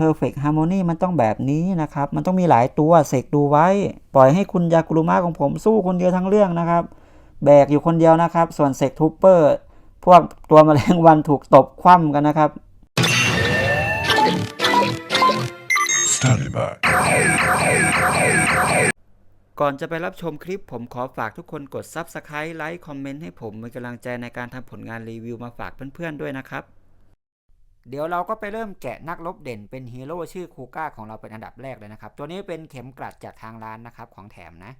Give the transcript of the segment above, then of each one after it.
perfect harmony มันต้องแบบนี้นะครับ มันต้องมีหลายตัวเสกดูไว้ ปล่อยให้คุณยากุรุมะของผมสู้คนเดียวทั้งเรื่องนะครับ แบกอยู่คนเดียวนะครับ ส่วนเสกทูเปอร์ พวกตัวแมลงวันถูกตบคว่ำกันนะครับ Standing by. ก่อนจะไปรับชมคลิปผมขอฝากทุกคนกด Subscribe ไลค์ คอมเมนต์ให้ผมเป็นกำลังใจในการทำผลงานรีวิวมาฝากเพื่อนๆด้วยนะครับ เดี๋ยวเราก็ไปเริ่มแกะนักรบเด่นเป็นฮีโร่ชื่อคูก้าของเราเป็นอันดับแรกเลยนะครับ ตัวนี้เป็นเข็มกลัดจากทางร้านนะครับของแถมนะ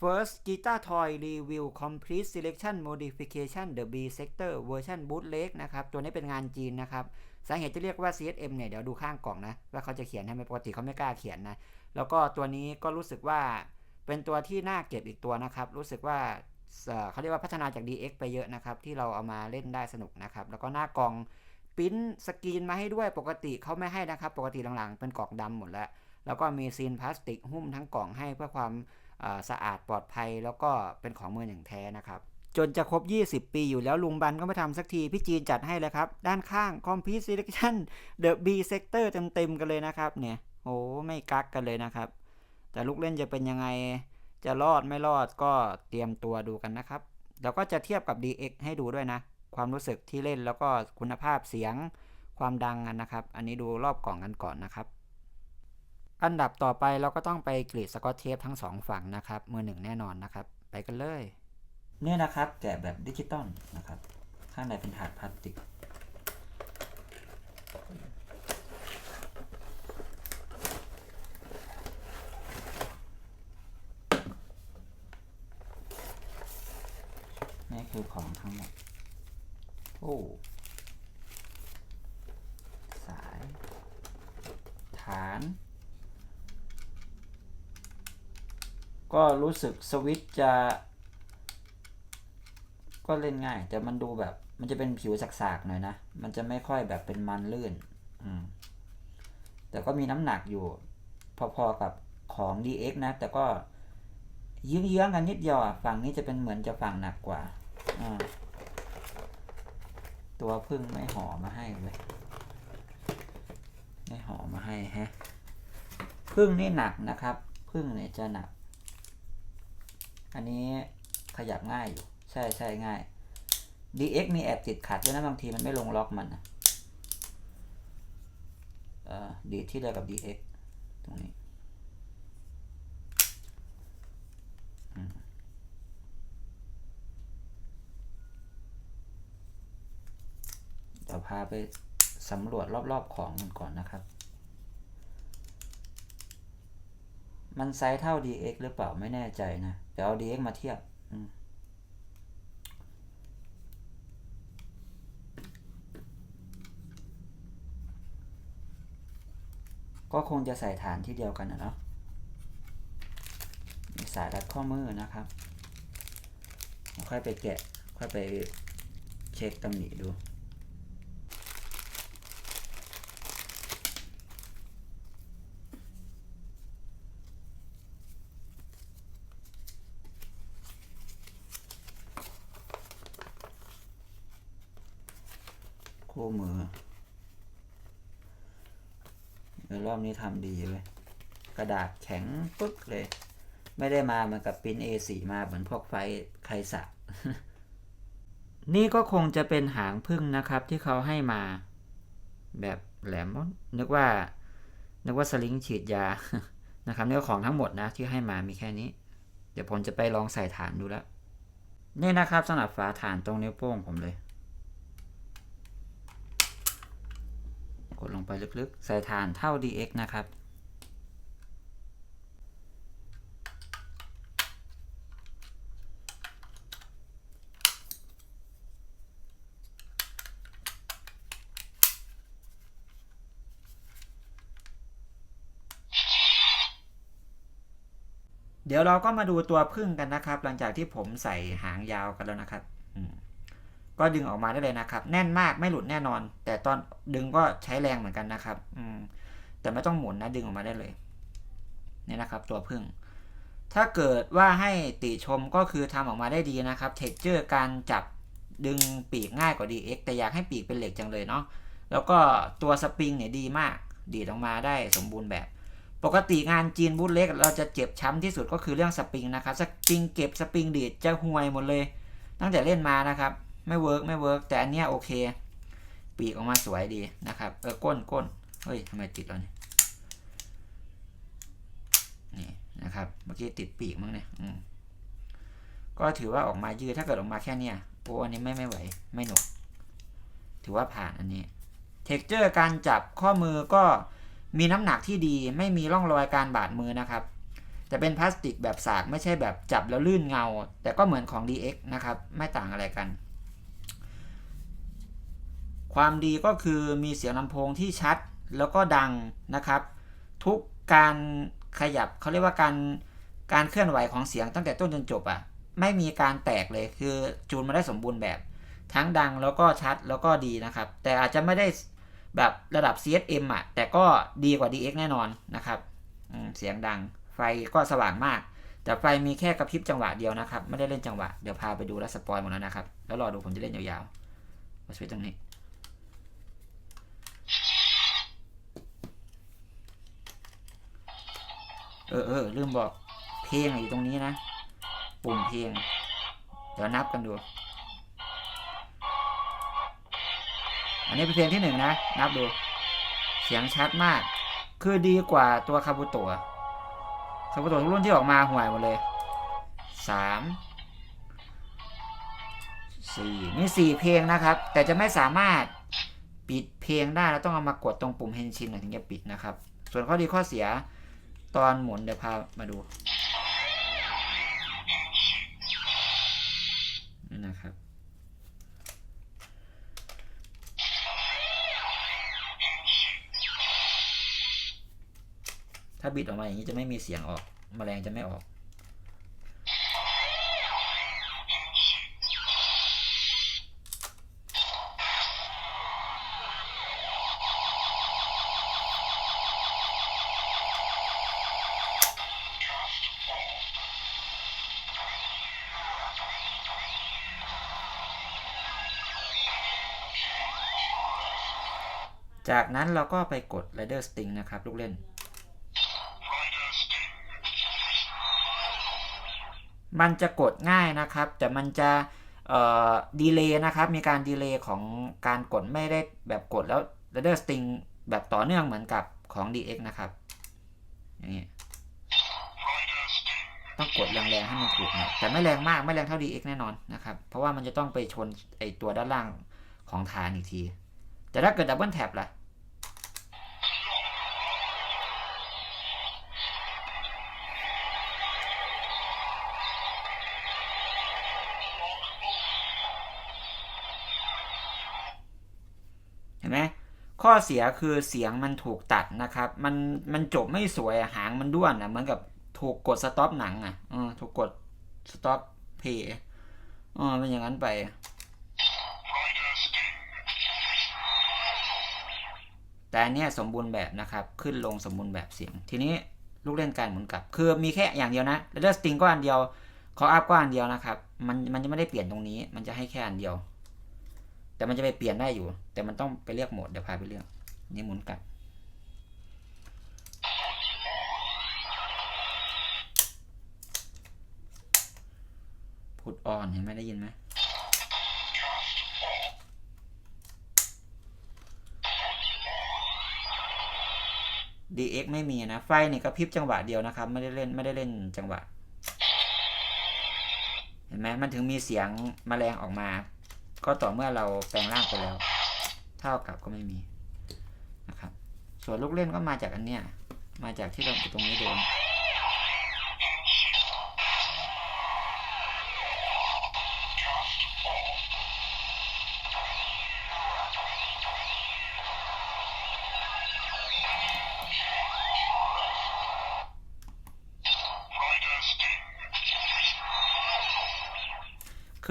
First Guitar Toy Review Complete Selection Modification The B Sector Version Bootleg นะครับ ตัวนี้เป็นงานจีนนะครับ สาเหตุที่เรียกว่า CSM เนี่ย เดี๋ยวดูข้างกล่องนะ ว่าเขาจะเขียนให้ไหมปกติเขาไม่กล้าเขียนนะ แล้วก็ตัวนี้ก็รู้สึกว่าเป็นตัวที่น่าเก็บอีกตัวนะครับ รู้สึกว่า เขาเรียกว่าพัฒนาจาก DX ไปเยอะนะครับ ที่เราเอามาเล่นได้สนุกนะครับ แล้วก็หน้ากล่องปริ้นสกรีนมาให้ด้วยปกติเขาไม่ให้นะครับ ปกติหลังๆ เป็นกล่องดำหมดแล้ว แล้วก็มีซีนพลาสติกหุ้มทั้งกล่องให้เพื่อความสะอาดปลอดภัย แล้วก็เป็นของมือหนึ่งแท้นะครับ จนจะครบ 20 ปีอยู่แล้วลุงบันก็ไม่ทำสักที พี่จีนจัดให้เลยครับ ด้านข้าง Complete Selection The B Sector เต็มๆกันเลยนะครับเนี่ยโอ้ไม่กักกันเลยนะครับ แต่ลูกเล่นจะเป็นยังไง จะรอดไม่รอดก็เตรียมตัวดูกันนะครับ แล้วก็จะเทียบกับ DX ให้ดูด้วยนะ ความรู้สึกที่เล่นแล้วก็คุณภาพเสียงความดังกันนะครับ อันนี้ดูรอบกล่องกันก่อนนะครับ อันดับต่อไปเราก็ต้องไปกรีดสกอตเทปทั้งสองฝั่งนะครับ มือหนึ่งแน่นอนนะครับ ไปกันเลยเนี่ยนะครับ แกะแบบดิจิตอลนะครับ ข้างในเป็นถาดพลาสติก นี่ คือของทั้งหมดโอ้สาย ฐาน ก็รู้สึกสวิตจะ ก็เล่นง่าย แต่มันดูแบบ มันจะเป็นผิวสักๆหน่อยนะ มันจะไม่ค่อยแบบเป็นมันลื่น อืม แต่ก็มีน้ำหนักอยู่ พอๆกับของ DX นะ แต่ก็เยื้องๆกันนิดเดียวอะ ฝั่งนี้จะเป็นเหมือนจะฝั่งหนักกว่า ตัวพึ่งไม่ห่อมาให้เลย ไม่ห่อมาให้แฮะพึ่งนี่หนักนะครับ พึ่งเนี่ยจะหนัก อันนี้ขยับง่ายอยู่ ใช่ใช่ง่าย DX มีแอบติดขัดด้วยนะบางทีมันไม่ลงล็อกมันนะอ่อดีที่เดียวกับ DX ตรงนี้อืมเดี๋ยวพา ไปสำรวจรอบๆของมันก่อนนะครับ มันไซส์เท่า DX หรือเปล่าไม่แน่ใจนะเดี๋ยวเอา DX มาเทียบก็คงจะใส่ฐานที่เดียวกันนะเนาะมีสายรัดข้อมือนะครับ ค่อยไปแกะ ค่อยไปเช็คตำหนิดู คู่มือเดี๋ยวรอบนี้ทำดีเลยกระดาษแข็งปึ๊กเลย ไม่ได้มาเหมือนกับปิ้น A4 มาเหมือนพวกไฟไคสะนี่ก็คงจะเป็นหางพึ่งนะครับที่เขาให้มา แบบแหลมนึกว่า นึกว่าสลิงฉีดยานะครับนี่ก็ของทั้งหมดนะที่ให้มามีแค่นี้ เดี๋ยวผมจะไปลองใส่ฐานดูแล้ว นี่นะครับสำหรับฝาฐานตรงนิ้วโป้งผมเลย ดลงไปลึกๆ ใส่ฐานเท่า DX นะครับ เดี๋ยวเราก็มาดูตัวพึ่งกันนะครับ หลังจากที่ผมใส่หางยาวกันแล้วนะครับ อืม ก็ดึงออกมาได้เลยนะครับ แน่นมากไม่หลุดแน่นอน แต่ตอนดึงก็ใช้แรงเหมือนกันนะครับ อืม แต่ไม่ต้องหมุนนะดึงออกมาได้เลยนี่นะครับ ตัวพึ่ง ถ้าเกิดว่าให้ติชมก็คือทำออกมาได้ดีนะครับเท็กเจอร์การจับดึงปีกง่ายกว่า DX แต่อยากให้ปีกเป็นเหล็กจังเลยเนาะแล้วก็ตัวสปริงเนี่ยดีมาก ดีดออกมาได้สมบูรณ์แบบ ปกติงานจีนบูทเล็ก เราจะเจ็บช้ำที่สุดก็คือเรื่องสปริงนะครับ สปริงเก็บสปริงดีดจะห่วยหมดเลย ตั้งแต่เล่นมานะครับ ไม่เวิร์กไม่เวิร์กแต่อันเนี้ยโอเค ปีกออกมาสวยดีนะครับ เออก้นก้นเฮ้ยทำไมติดแล้วเนี่ยนี่นะครับ เมื่อกี้ติดปีกมั้งเนี่ยอืมก็ถือว่าออกมายืดถ้าเกิดออกมาแค่เนี้ยโอ้อันนี้ไม่ไม่ไหว ไม่หนุก ถือว่าผ่านอันนี้เท็กเจอร์การจับข้อมือก็มีน้ำหนักที่ดีไม่มีร่องรอยการบาดมือนะครับแต่เป็นพลาสติกแบบสากไม่ใช่แบบจับแล้วลื่นเงา แต่ก็เหมือนของ DX นะครับ ไม่ต่างอะไรกัน ความดีก็คือมีเสียงลำโพงที่ชัดแล้วก็ดังนะครับ ทุกการขยับเขาเรียกว่าการการเคลื่อนไหวของเสียงตั้งแต่ต้นจนจบอะ่ะไม่มีการแตกเลยคือจูนมาได้สมบูรณ์แบบ ทั้งดังแล้วก็ชัดแล้วก็ดีนะครับ แต่อาจจะไม่ได้แบบระดับ CSM อะแต่ก็ดีกว่า DX แน่นอนนะครับเสียงดังไฟก็สว่างมาก แต่ไฟมีแค่กระพริบจังหวะเดียวนะครับ ไม่ได้เล่นจังหวะ เดี๋ยวพาไปดูแล้วสปอยหมดแล้วนะครับ แล้วรอดูผมจะเล่นยาวๆมาสวิตช์ตรงนี้ เออเออลืมบอกเพลงอยู่ตรงนี้นะ ปุ่มเพลง เดี๋ยวนับกันดู อันนี้เป็นเพลงที่หนึ่งนะ นับดู เสียงชัดมาก คือดีกว่าตัวคาบุโตะคาบุโตะทุกรุ่นที่ออกมาห่วยหมดเลยสามสี่นี่สี่เพลงนะครับ แต่จะไม่สามารถปิดเพลงได้เราต้องเอามากดตรงปุ่มเฮนชินถึงจะปิดนะครับ ส่วนข้อดีข้อเสีย ตอนหมุนเดี๋ยวพามาดูนี่นะครับ ถ้าบิดออกมาอย่างนี้จะไม่มีเสียงออกแมลงจะไม่ออก จากนั้นเราก็ไปกด Rider Sting นะครับ ลูกเล่น มันจะกดง่ายนะครับ แต่มันจะดีเลย์นะครับ มีการดีเลย์ของการกดไม่ได้แบบกดแล้ว Rider Sting แบบต่อเนื่องเหมือนกับของ DX นะครับ อย่างนี้ต้องกดแรงๆให้มันถูกหน่อยแต่ไม่แรงมากไม่แรงเท่า DX แน่นอนนะครับ เพราะว่ามันจะต้องไปชนไอตัวด้านล่างของฐานอีกที แต่ถ้าเกิดดับเบิลแท็บล่ะเห็นไหมข้อเสียคือเสียงมันถูกตัดนะครับ มันมันจบไม่สวยหางมันด้วนอะเหมือนกับถูกกดสต็อปหนังอะอถูกกดสต็อปเพย์เออเป็นอย่างนั้นไป แต่อันเนี้ยสมบูรณ์แบบนะครับขึ้นลงสมบูรณ์แบบเสียง ทีนี้ลูกเล่นการหมุนกลับ คือมีแค่อย่างเดียวนะแล้วสติงก็อันเดียวคออัพก็อันเดียวนะครับ มันมันจะไม่ได้เปลี่ยนตรงนี้ มันจะให้แค่อันเดียว แต่มันจะไปเปลี่ยนได้อยู่ แต่มันต้องไปเลือกโหมดเดี๋ยวพาไปเลือกนี่หมุนกลับ พูดออนเห็นไหมได้ยินไหม DX ไม่มีนะ ไฟนี่กระพริบจังหวะเดียวนะครับ ไม่ได้เล่นไม่ได้เล่นจังหวะ เห็นไหมมันถึงมีเสียงแมลงออกมา ก็ต่อเมื่อเราแปลงร่างไปแล้ว เท่ากับก็ไม่มีนะครับ ส่วนลูกเล่นก็มาจากอันเนี้ย มาจากที่เราอยู่ตรงนี้เดิม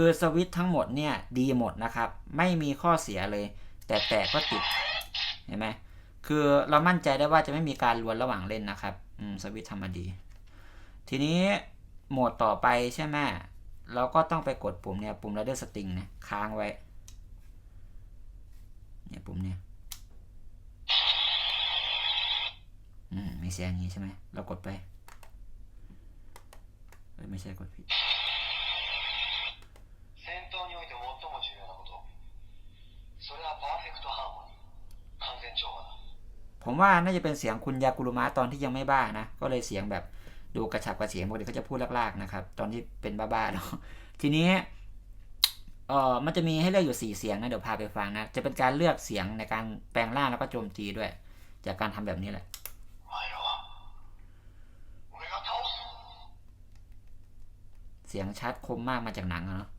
คือสวิตช์ทั้งหมดเนี่ยดีหมดนะครับ ไม่มีข้อเสียเลย แต่แตกก็ติด เห็นไหมคือเรามั่นใจได้ว่าจะไม่มีการลวนระหว่างเล่นนะครับ อืมสวิตช์ทำมาดี ทีนี้โหมดต่อไปใช่ไหมเราก็ต้องไปกดปุ่มเนี่ยปุ่ม ladder string เนี่ยค้างไว้ เนี่ยปุ่มเนี่ย อืมมีเสียงอย่างนี้ใช่ไหม เรากดไปเอ้ยไม่ใช่กดผิด ผมว่าน่าจะเป็นเสียงคุณยากุลุมะตอนที่ยังไม่บ้านะ ก็เลยเสียงแบบดูกระฉับกระเฉงปกติเขาจะพูดลากๆนะครับ ตอนที่เป็นบ้าๆเนาะทีนี้เอ่อมันจะมีให้เลือกอยู่ 4 เสียงนะ เดี๋ยวพาไปฟังนะ จะเป็นการเลือกเสียงในการแปลงร่างแล้วก็โจมตีด้วย จากการทำแบบนี้แหละเสียงชัดคมมากมาจากหนังเนาะ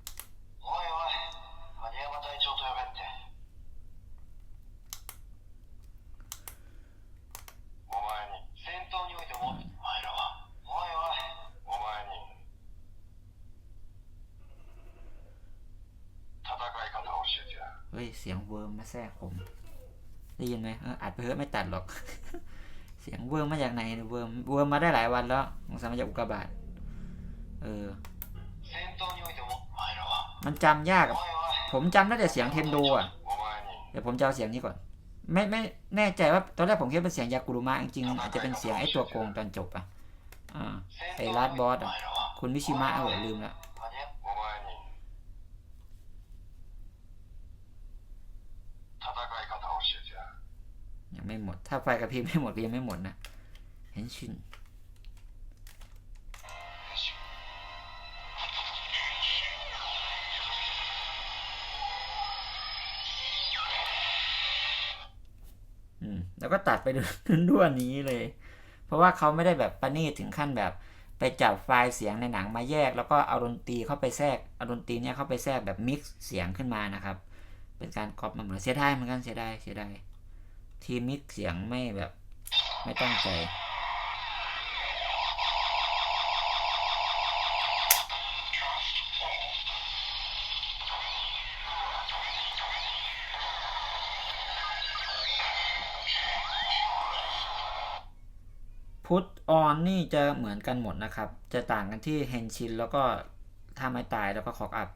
าแทรกผมได้ยินไหมอัดไปเถอไม่ตัดหรอก เสียงเวิร์มมาจากไหนเวิร์มเวิร์มมาได้หลายวันแล้วสงสัยมาจากอุกกาบาตเออ มันจำยาก ผมจำได้แต่เสียงเทนโดอะเดี๋ยวผมจะเอาเสียงนี้ก่อน ไม่ไม่แน่ใจว่าตอนแรกผมคิดเป็นเสียงยากุรุมะจริงๆอาจจะเป็นเสียงไอ้ตัวโกงตอนจบอะไอ้ลาดบอสอะคุณวิชิมะเอาลืมละ ยังไม่หมด ถ้าไฟกระพริบไม่หมดก็ยังไม่หมดนะเห็นชินแล้วก็ตัดไปดูด้วนนี้เลย เพราะว่าเขาไม่ได้แบบประณีตถึงขั้นแบบไปจับไฟล์เสียงในหนังมาแยก แล้วก็เอาดนตรีเข้าไปแทรกเอาดนตรีเนี่ยเข้าไปแทรกแบบมิกซ์เสียงขึ้นมานะครับ เป็นการก๊อปมาเหมือนเสียดายเหมือนกันเสียดายเสียดาย ทีมิกเสียงไม่แบบ ไม่ตั้งใจ พุทออนนี่จะเหมือนกันหมดนะครับ จะต่างกันที่เฮนชินแล้วก็ท่าไม้ตายแล้วก็คอกอัพ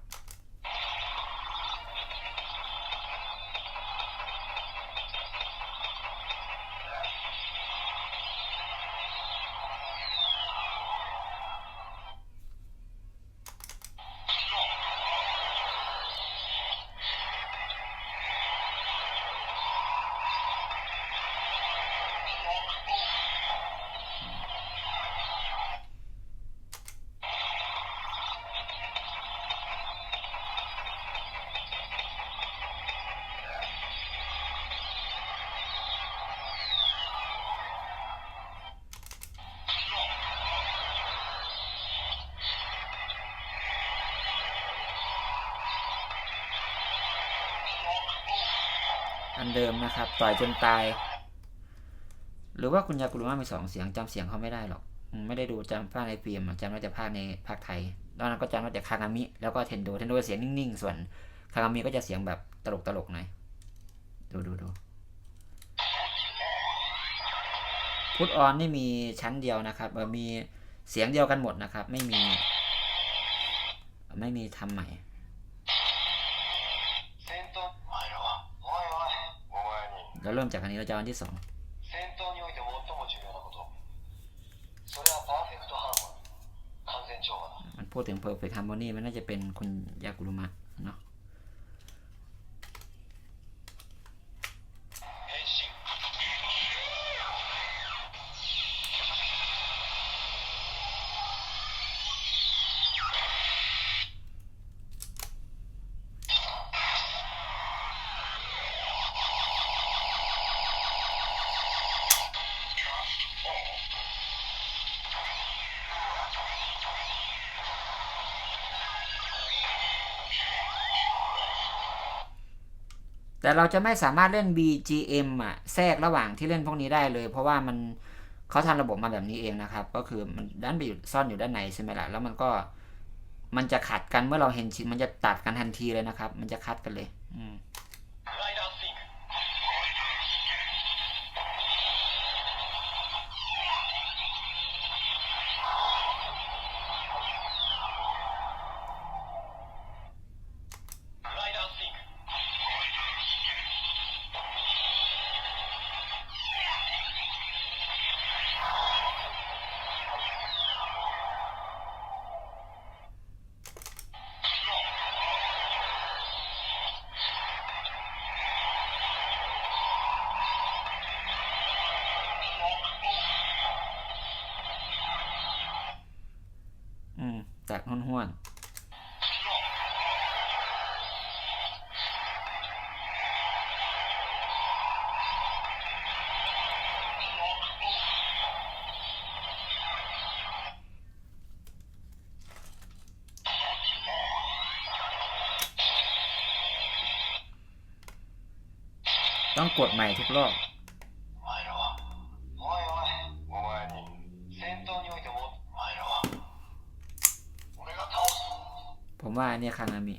เดิมนะครับ ต่อยจนตาย หรือว่าคุณยากุรุมะมีสองเสียงจำเสียงเขาไม่ได้หรอก ไม่ได้ดูจำภาคในฟิล์มจำได้แต่ภาคในภาคไทยตอนนั้นก็จำได้แต่คากามิ แล้วก็เทนโดเทนโดเสียงนิ่งๆ ส่วนคากามิก็จะเสียงแบบตลกๆหน่อย ดูดูดูพุทออนนี่มีชั้นเดียวนะครับมีเสียงเดียวกันหมดนะครับ ไม่มี ไม่มีทำใหม่ เราเริ่มจากอันนี้เราจะอันที่สองมันพูดถึง perfect harmony มันน่าจะเป็นคุณยากุรุมะเนาะ แต่เราจะไม่สามารถเล่น BGM อะแทรกระหว่างที่เล่นพวกนี้ได้เลย เพราะว่ามันเขาทำระบบมาแบบนี้เองนะครับ ก็คือมันด้านไปอยู่ซ่อนอยู่ด้านในใช่ไหมล่ะแล้วมันก็มันจะขัดกันเมื่อเราเห็นชิ้นมันจะตัดกันทันทีเลยนะครับ มันจะคัดกันเลย ต้องกดใหม่ทุกรอบผมว่าเนี่ยคางามิ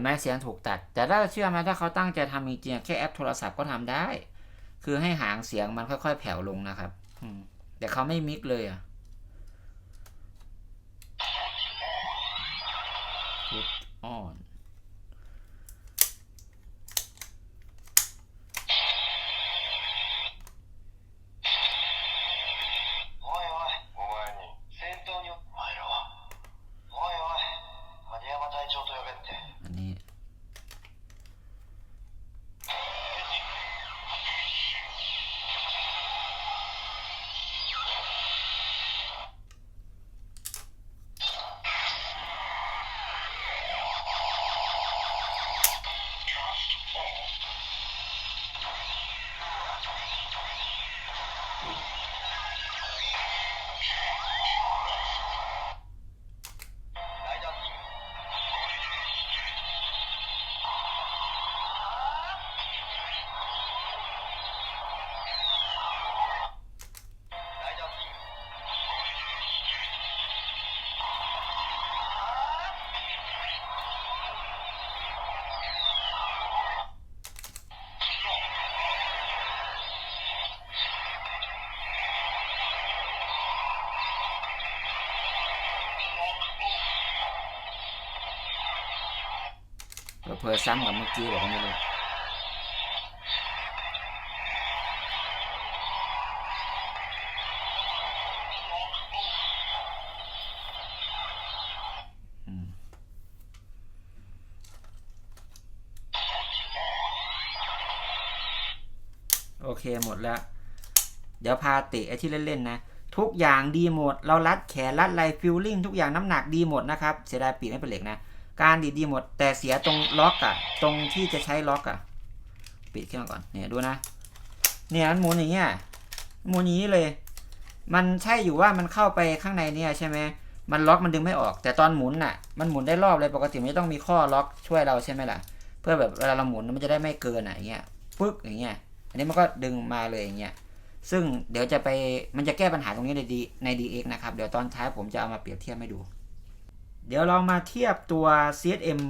ห็นไหมเสียงถูกตัด แต่ถ้าเชื่อไหมถ้าเขาตั้งใจทำจริงๆแค่แอปโทรศัพท์ก็ทำได้ คือให้หางเสียงมันค่อยๆ แผ่วลงนะครับอืแต่เขาไม่มิกเลยอะ เพอซ้ำกับเมื่อกี้บอกไม่รู้โอเคหมดแล้ว เดี๋ยวพาเตะไอ้ที่เล่นๆนะ ทุกอย่างดีหมด เรารัดแขนรัดไหลฟิลลิ่งทุกอย่างน้ำหนักดีหมดนะครับ เสียดายปีกไม่เป็นเหล็กนะ การดีดีหมด แต่เสียตรงล็อกอะตรงที่จะใช้ล็อกอะปิดเครื่องก่อนเนี่ยดูนะ เนี่ยมันหมุนอย่างเงี้ยหมุนอย่างนี้เลย มันใช่อยู่ว่ามันเข้าไปข้างในเนี่ยใช่ไหมมันล็อกมันดึงไม่ออก แต่ตอนหมุนน่ะ มันหมุนได้รอบเลยปกติมันจะต้องมีข้อล็อกช่วยเราใช่ไหมล่ะ เพื่อแบบเวลาเราหมุนมันจะได้ไม่เกินอะอย่างเงี้ยปึ๊กอย่างเงี้ยอันนี้มันก็ดึงมาเลยอย่างเงี้ยซึ่งเดี๋ยวจะไปมันจะแก้ปัญหาตรงนี้ในดีใน DX นะครับ เดี๋ยวตอนท้ายผมจะเอามาเปรียบเทียบให้ดู เดี๋ยวเรามาเทียบตัว CSM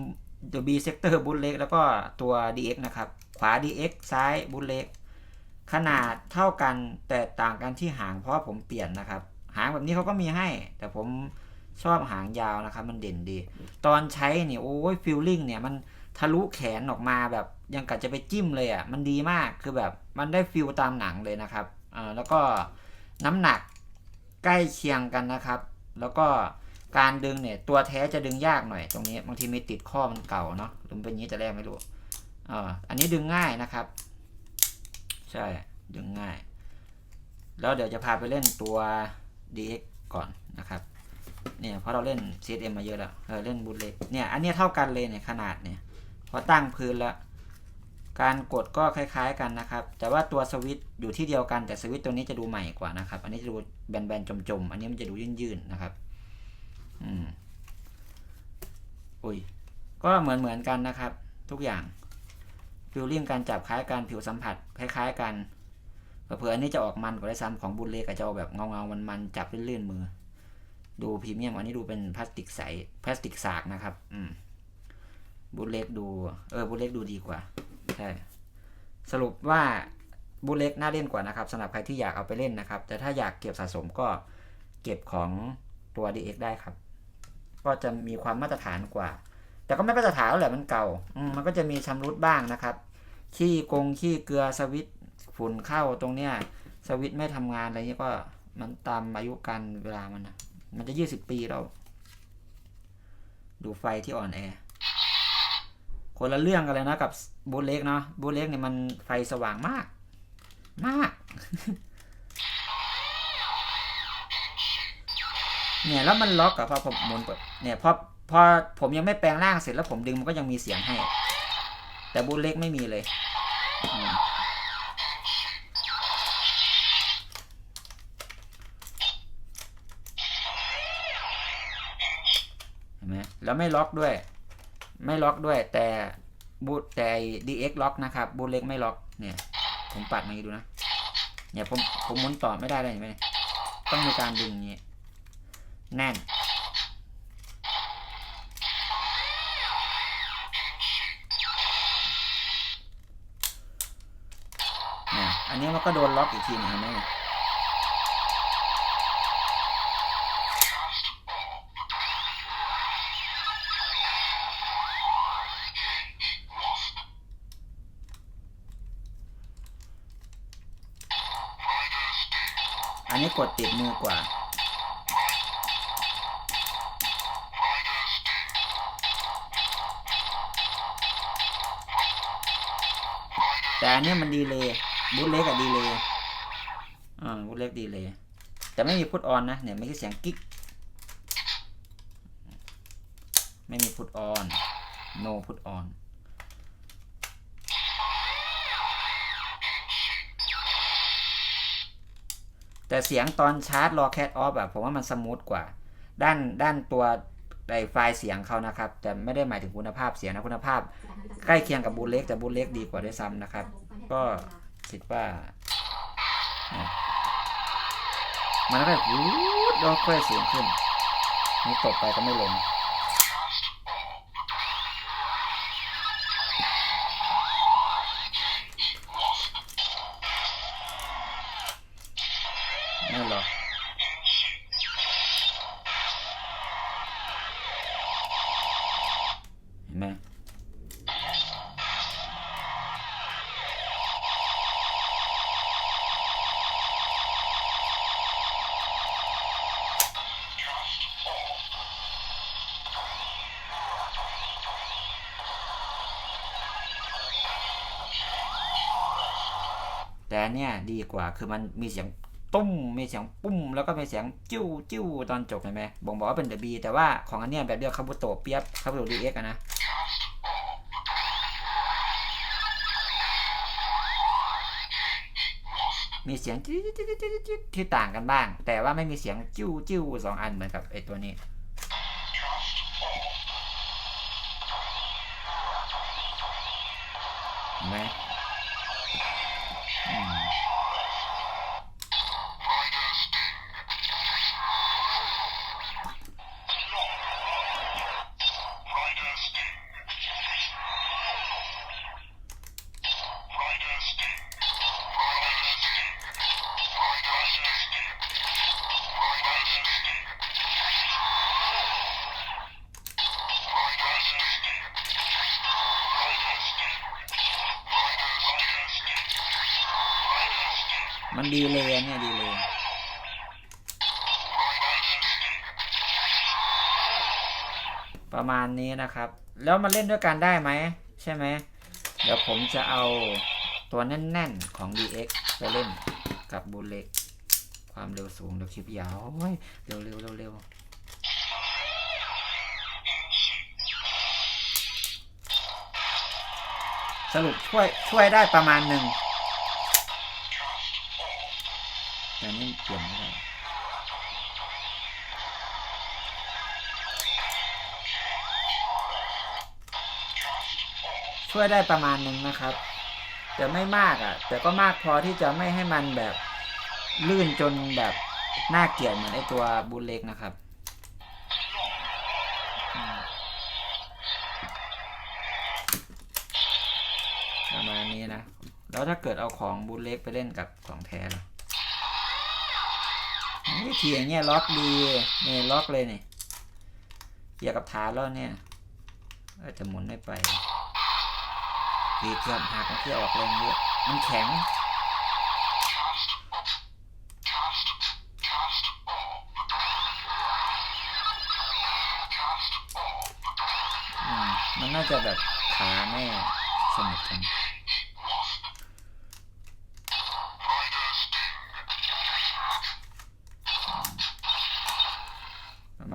ตัว B sector boot leg แล้วก็ตัว DX นะครับ ขวา DX ซ้าย boot leg ขนาดเท่ากันแต่ต่างกันที่หางเพราะผมเปลี่ยนนะครับ หางแบบนี้เขาก็มีให้ แต่ผมชอบหางยาวนะครับ มันเด่นดี ตอนใช้เนี่ยโอ้ยฟิลลิ่งเนี่ยมันทะลุแขนออกมาแบบยังกัดจะไปจิ้มเลยอะ่ะมันดีมากคือแบบมันได้ฟิลตามหนังเลยนะครับอ่าแล้วก็น้ำหนักใกล้เคียงกันนะครับ แล้วก็ การดึงเนี่ยตัวแท้จะดึงยากหน่อยตรงนี้บางทีมีติดข้อมันเก่าเนาะหรือเป็นอย่างนี้จะแรกไม่รู้อ่อันนี้ดึงง่ายนะครับ ใช่ดึงง่าย แล้วเดี๋ยวจะพาไปเล่นตัว DX ก่อนนะครับเนี่ยเพราะเราเล่น CSM มาเยอะแล้วเออเล่นบูทเล็กเนี่ยอันนี้เท่ากันเลยเนี่ยขนาดเนี่ยพอตั้งพื้นแล้วการกดก็คล้ายๆกันนะครับ แต่ว่าตัวสวิตช์อยู่ที่เดียวกันแต่สวิตช์ตัวนี้จะดูใหม่กว่านะครับ อันนี้จะดูแบนๆจมๆ อันนี้มันจะดูยื่นๆนะครับ อืมอุ้ยก็เหมือนเหมือนกันนะครับ ทุกอย่างฟิลลิ่งการจับคล้ายกันผิวสัมผัสคล้ายๆกันเผื่ออันนี้จะออกมันกว่าได้ซ้ำของบุลเล็กอาจจะออกแบบเงาๆมันๆจับลื่นๆมือ ดูพรีเมียมอันนี้ดูเป็นพลาสติกใสพลาสติกสากนะครับ อืมบุลเล็กดู เออบุลเล็กดูดีกว่าใช่สรุปว่าบุลเล็กน่าเล่นกว่านะครับสำหรับใครที่อยากเอาไปเล่นนะครับ แต่ถ้าอยากเก็บสะสมก็เก็บของตัว DX ได้ครับ ก็จะมีความมาตรฐานกว่า แต่ก็ไม่มาตรฐานแหละมันเก่ามมันก็จะมีชำรุดบ้างนะครับ ขี้กงขี้เกลือสวิตฝุ่นเข้าตรงเนี้ยสวิตไม่ทำงานอะไรเงี้ยก็มันตามอายุการเวลามันนะมันจะยี่สิบปีแล้ว ดูไฟที่อ่อนแอ คนละเรื่องกันเลยนะกับบูทเล็กเนาะบูทเล็กเนี่ยมันไฟสว่างมาก มาก เนี่ยแล้วมันล็อกอะพอผมหมุนกดเนี่ยพอพอผมยังไม่แปลงร่างเสร็จแล้วผมดึงมันก็ยังมีเสียงให้ แต่บูเล็กไม่มีเลยเห็นไหมแล้วไม่ล็อกด้วย ไม่ล็อกด้วย แต่บูแต่ DX ล็อกนะครับบูเล็กไม่ล็อกเนี่ย ผมปัดมาดูนะเนี่ยผมผมหมุนต่อไม่ได้เลยเห็นไหมต้องมีการดึงอย่างนี้ น่นนี่อันนี้มันก็โดนล็อกอีกทีนึงนไม่อันนี้กดติดมือกว่า อันนี้มันดีเลยบูทเล็กกับดีเลยอ่าบูทเล็กดีเลยแต่ไม่มีพุทออนนะเนี่ยไม่ใช่เสียงกิ๊กไม่มีพุทออน no พุทออนแต่เสียงตอนชาร์จรอแคทออฟอะผมว่ามันสมูทกว่า ด้านด้านตัวไไฟล์เสียงเขานะครับ แต่ไม่ได้หมายถึงคุณภาพเสียงนะคุณภาพ ใกล้เคียงกับบูเล็กแต่บูเล็กดีกว่าด้วยซ้ำนะครับ ก็คิดว่าเนี่ยมันก็วูดแล้วค่อยสูงขึ้น นี่ตกไปก็ไม่ลง แต่อันเนี่ยดีกว่าคือมันมีเสียงตุ้มมีเสียงปุ้ม แล้วก็มีเสียงจิ้วจิ้วตอนจบเห็นไหมบ่งบอกว่าเป็นเดบีแต่ว่าของอันเนี้ยแบบเดียวคาบุโตเปียบคาบุโตดีเอ็กนะมีเสียงจิ๊ดจิ๊ดจิ๊ดจิ๊ดจิ๊ดที่ต่างกันบ้าง แต่ว่าไม่มีเสียงจิ้วจิ้วสองอันเหมือนกับไอตัวนี้ันดีเลยเนี่ยดีเลยประมาณนี้นะครับ แล้วมาเล่นด้วยกันได้ไหม ใช่ไหม เดี๋ยวผมจะเอาตัวแน่นๆของ DX ไปเล่นกับบูเล็ก ความเร็วสูงเดี๋ยวคลิปยาวเร็วเร็วเร็วเร็วสรุปช่วยช่วยได้ประมาณหนึ่ง แต่นี่เปลี่ยนไม่ได้ช่วยได้ประมาณหนึ่งนะครับ แต่ไม่มากอะ แต่ก็มากพอที่จะไม่ให้มันแบบลื่นจนแบบน่าเกลียดเหมือนไอตัวบูลเล็กนะครับประมาณนี้นะ แล้วถ้าเกิดเอาของบูลเล็กไปเล่นกับของแท้ล่ะ วิธีอย่างเงี้ยล็อกดีเนี่ยล็อกเลยเนี่ยเหยียกับฐานแล้วเนี่ยออจจะหมุนไม่ไปปีกเกือบหักที่ออกแรงเยอะมันแข็งมมันน่าจะแบบขาไม่สนิทกัน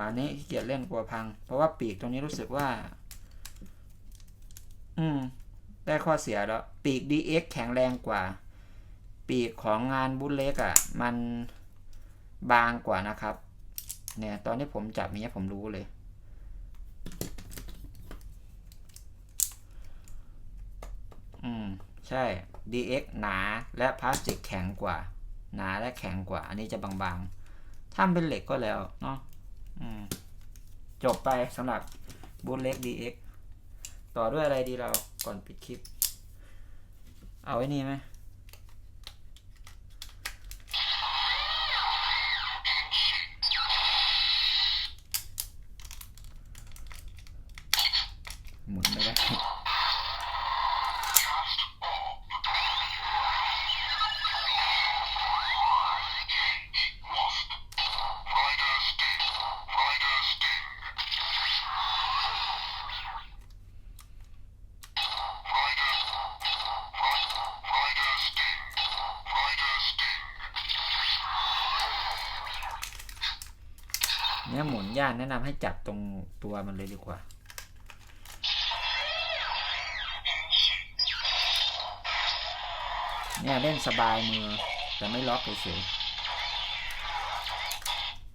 ประมาณนี้ขี้เกียจเล่นกลัวพัง เพราะว่าปีกตรงนี้รู้สึกว่า อืม ได้ข้อเสียแล้ว ปีก DX แข็งแรงกว่า ปีกของงานบุลเล็กอะ่ะ มันบางกว่านะครับ เนี่ย ตอนที่ผมจับเนี้ยผมรู้เลย อืม ใช่ DX หนาและพลาสติกแข็งกว่า หนาและแข็งกว่า อันนี้จะบางๆถ้าเป็นเหล็กก็แล้วเนาะ จบไปสำหรับบูทเล็ก DX ต่อด้วยอะไรดีเราก่อนปิดคลิป เอาไว้นี่ไหม นี่ยหมุนย่านแนะนำให้จับตรงตัวมันเลยดีกว่า เนี่ยเล่นสบายมือ แต่ไม่ล็อกเฉย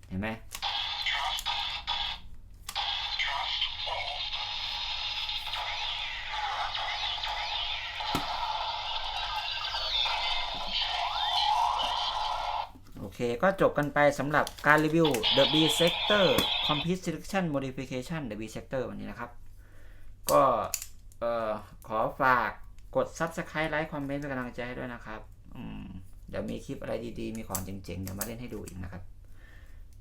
เห็นไหม ก็จบกันไปสำหรับการรีวิว The B Sector Complete Selection Modification The B Sector วันนี้นะครับ ก็ขอฝากกด Subscribe ไลค์คอมเมนต์เป็นกำลังใจให้ด้วยนะครับเดี๋ยวมีคลิปอะไรดีๆ มีของเจ๋งๆ เดี๋ยวมาเล่นให้ดูอีกนะครับ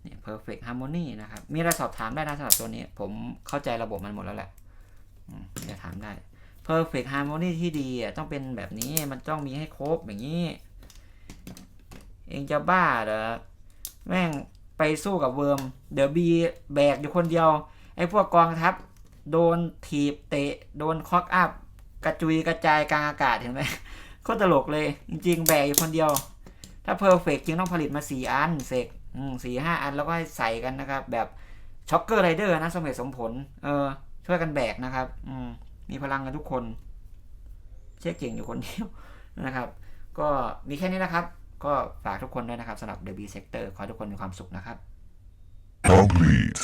เนี่ย Perfect Harmony นะครับ มีอะไรสอบถามได้นะสำหรับตัวนี้ ผมเข้าใจระบบมันหมดแล้วแหละอจะถามได้ Perfect Harmony ที่ดีอะต้องเป็นแบบนี้มันต้องมีให้ครบอย่างนี้ เองจะบ้าเหรอแม่งไปสู้กับเวิร์มเดี๋ยวบีแบกอยู่คนเดียว ไอ้พวกกองทัพ โดนถีบเตะ โดนคอกอัพ กระจุยกระจายกลางอากาศเห็นไหมโคตรตลกเลย จริงๆ แบกอยู่คนเดียว ถ้าเพอร์เฟกจริงต้องผลิตมาสี่อันเสกสี่ห้าอันแล้วก็ให้ใส่กันนะครับ แบบช็อกเกอร์ไรเดอร์นะสมเหตุสมผล เออ ช่วยกันแบกนะครับ อืมมีพลังกันทุกคน เช่เก่งอยู่คนเดียวนะครับ ก็มีแค่นี้นะครับ ก็ฝากทุกคนด้วยนะครับสำหรับ The B Sector ขอให้ทุกคนมีความสุขนะครับ Complete